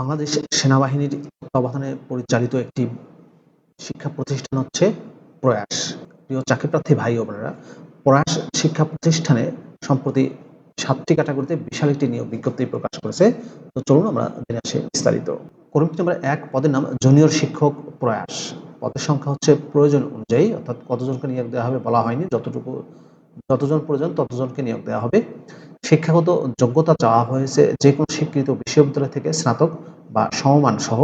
বাংলাদেশ সেনাবাহিনীর তত্ত্বাবধানে পরিচালিত একটি শিক্ষা প্রতিষ্ঠান হচ্ছে প্রয়াস। প্রিয় চাকরিপ্রার্থী ভাই ও বোনেরা, প্রয়াস শিক্ষা প্রতিষ্ঠানে সম্প্রতি সাতটি ক্যাটাগরিতে বিশাল একটি নিয়োগ বিজ্ঞপ্তি প্রকাশ করেছে। তো চলুন আমরা জেনে আসি বিস্তারিত। কর্মী নাম্বার এক পদের নাম জুনিয়র শিক্ষক প্রয়াস। পদের সংখ্যা হচ্ছে প্রয়োজন অনুযায়ী, অর্থাৎ কতজনকে নিয়োগ দেওয়া হবে বলা হয়নি, যতটুকু, যতজন প্রয়োজন ততজনকে নিয়োগ দেওয়া হবে। শিক্ষাগত যোগ্যতা চাওয়া হয়েছে যে কোনো স্বীকৃত বিশ্ববিদ্যালয় থেকে স্নাতক বা সমমান সহ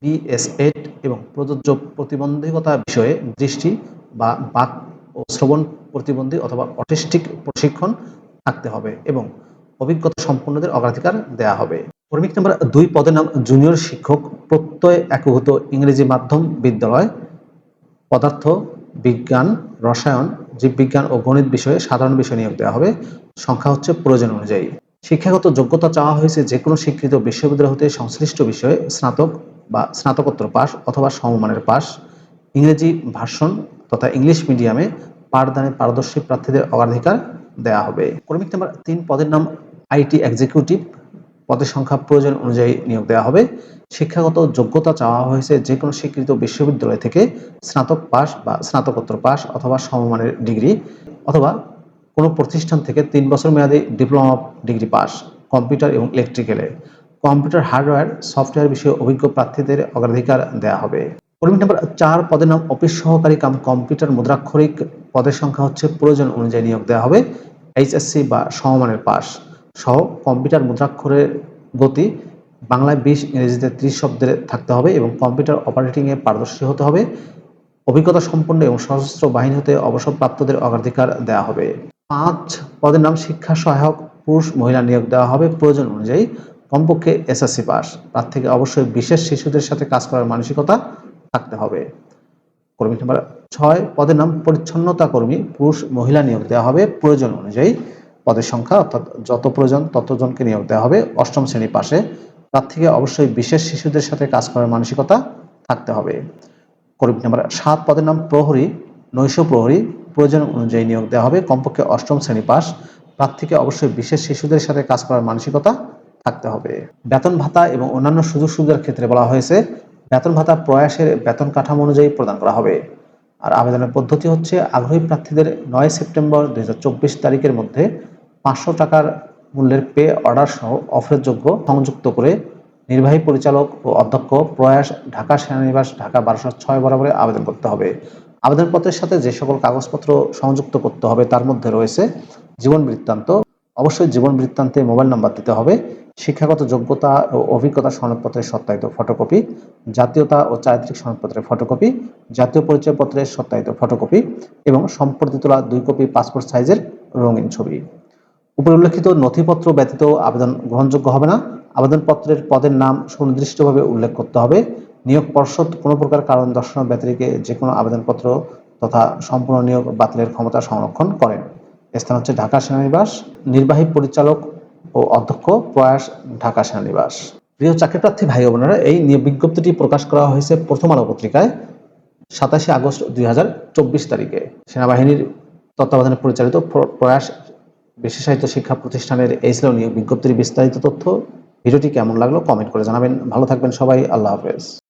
বিএসএড এবং প্রযোজ্য প্রতিবন্ধকতা বিষয়ে দৃষ্টি বা বাক ও শ্রবণ প্রতিবন্ধী অথবা অটিস্টিক প্রশিক্ষণ থাকতে হবে এবং অভিজ্ঞতা সম্পন্নদের অগ্রাধিকার দেওয়া হবে। কর্মিক নাম্বার দুই পদের নাম জুনিয়র শিক্ষক প্রত্যয় একভূত ইংরেজি মাধ্যম বিদ্যালয়, পদার্থ, বিজ্ঞান, রসায়ন জীববিজ্ঞান ও গণিত বিষয়ে সাধারণ বিষয় নিয়োগ দেওয়া হবে। সংখ্যা হচ্ছে প্রয়োজন অনুযায়ী। শিক্ষাগত যোগ্যতা চাওয়া হয়েছে যে কোনো স্বীকৃত বিশ্ববিদ্যালয় হতে সংশ্লিষ্ট বিষয়ে স্নাতক বা স্নাতকোত্তর পাস অথবা সমমানের পাস, ইংরেজি ভাষণ তথা ইংলিশ মিডিয়ামে পাঠদানে পারদর্শী প্রার্থীদের অগ্রাধিকার দেওয়া হবে। কর্মিক নাম্বার তিন পদের নাম আইটি এক্সিকিউটিভ পদের সংখ্যা প্রয়োজন অনুযায়ী নিয়োগ দেওয়া হবে। শিক্ষাগত যোগ্যতা চাওয়া হয়েছে যে কোনো স্বীকৃত বিশ্ববিদ্যালয় থেকে স্নাতক পাস বা স্নাতকোত্তর পাস অথবা সমমানের ডিগ্রি অথবা কোনো প্রতিষ্ঠান থেকে তিন বছর মেয়াদী ডিপ্লোমা ডিগ্রি পাস কম্পিউটার এবং ইলেকট্রিক্যালে। কম্পিউটার, হার্ডওয়্যার, সফটওয়্যার বিষয়ে অভিজ্ঞ প্রার্থীদের অগ্রাধিকার দেওয়া হবে। কর্মী নাম্বার চার, পদের নাম অফিস সহকারী কাম কম্পিউটার মুদ্রাক্ষরিক পদের সংখ্যা হচ্ছে প্রয়োজন অনুযায়ী নিয়োগ দেওয়া হবে। এইচএসসি বা সমমানের পাস সহ কম্পিউটার মুদ্রাক্ষরের গতি বাংলায় বিশ ইংরেজিতে ত্রিশ শব্দের থাকতে হবে এবং কম্পিউটার অপারেটিংয়ে পারদর্শী হতে হবে। অভিজ্ঞতা সম্পন্ন এবং সশস্ত্র বাহিনী হতে অবসরপ্রাপ্তদের অগ্রাধিকার দেওয়া হবে। পাঁচ, পদের নাম শিক্ষা সহায়ক পুরুষ মহিলা নিয়োগ দেওয়া হবে। প্রয়োজন অনুযায়ী কমপক্ষে এসএসসি পাস। প্রার্থীকে অবশ্যই বিশেষ শিশুদের সাথে কাজ করার মানসিকতা থাকতে হবে। কর্মী নাম্বার ছয়, পদের নাম পরিচ্ছন্নতা কর্মী পুরুষ মহিলা নিয়োগ দেওয়া হবে। প্রয়োজন অনুযায়ী পদের সংখ্যা, অর্থাৎ যত প্রয়োজন ততজনকে নিয়োগ দেওয়া হবে। অষ্টম শ্রেণি পাশে প্রার্থীকে অবশ্যই বিশেষ শিশুদের সাথে কাজ করার মানসিকতা থাকতে হবে। কর্মী নাম্বার সাত, পদের নাম প্রহরী, নৈশ প্রহরী। প্রয়োজন অনুযায়ী নিয়োগ দেওয়া হবে। কমপক্ষে অষ্টম শ্রেণি পাস প্রার্থীকে অবশ্যই বিশেষ শিশুদের সাথে কাজ করার মানসিকতা থাকতে হবে। বেতন ভাতা এবং অন্যান্য সুযোগ সুবিধার ক্ষেত্রে বলা হয়েছে, বেতন ভাতা প্রয়াসের বেতন কাঠামো অনুযায়ী প্রদান করা হবে। আর আবেদনের পদ্ধতি হচ্ছে, আগ্রহী প্রার্থীদের নয় সেপ্টেম্বর দুই হাজার চব্বিশ তারিখের মধ্যে পাঁচশো টাকার মূল্যের পে অর্ডার সহ অফারের যোগ্য সংযুক্ত করে নির্বাহী পরিচালক ও অধ্যক্ষ প্রয়াস ঢাকা সেনানিবাস ঢাকা বারোশো ছয় বরাবরে আবেদন করতে হবে। আবেদনপত্রের সাথে যে সকল কাগজপত্র সংযুক্ত করতে হবে তার মধ্যে রয়েছে জীবন বৃত্তান্ত। অবশ্যই জীবন বৃত্তান্তে মোবাইল নাম্বার দিতে হবে। শিক্ষাগত যোগ্যতা ও অভিজ্ঞতা সনদপত্রের সত্যায়িত ফটোকপি, জাতীয়তা ও চারিত্রিক সনদপত্রের ফটোকপি, জাতীয় পরিচয়পত্রের সত্যায়িত ফটোকপি এবং সম্প্রতি তোলা দুই কপি পাসপোর্ট সাইজের রঙিন ছবি। উপরে উল্লেখিত নথিপত্র ব্যতীত আবেদন গ্রহণযোগ্য হবে না। আবেদনপত্রের পদের নাম সুনির্দিষ্টভাবে উল্লেখ করতে হবে। নিয়োগ পর্ষদ কোনো প্রকার কারণ দর্শন ব্যতিরিকে যে কোনো আবেদনপত্র তথা সম্পূর্ণ নিয়োগ বাতিলের ক্ষমতা সংরক্ষণ করেন। স্থান হচ্ছে ঢাকা সেনানিবাস। নির্বাহী পরিচালক ও অধ্যক্ষ প্রয়াস ঢাকা সেনানিবাস। প্রিয় চাকরিপ্রার্থী ভাই বোনেরা, এই নিয়োগ বিজ্ঞপ্তিটি প্রকাশ করা হয়েছে প্রথম আলো পত্রিকায়, সাতাশে আগস্ট দুই হাজার চব্বিশ তারিখে। সেনাবাহিনীর তত্ত্বাবধানে পরিচালিত প্রয়াস বিশেষায়িত শিক্ষা প্রতিষ্ঠানের এই ছিল বিজ্ঞপ্তির বিস্তারিত তথ্য, ভিডিওটি কেমন লাগল কমেন্ট করে জানাবেন। ভালো থাকবেন সবাই, আল্লাহ হাফেজ।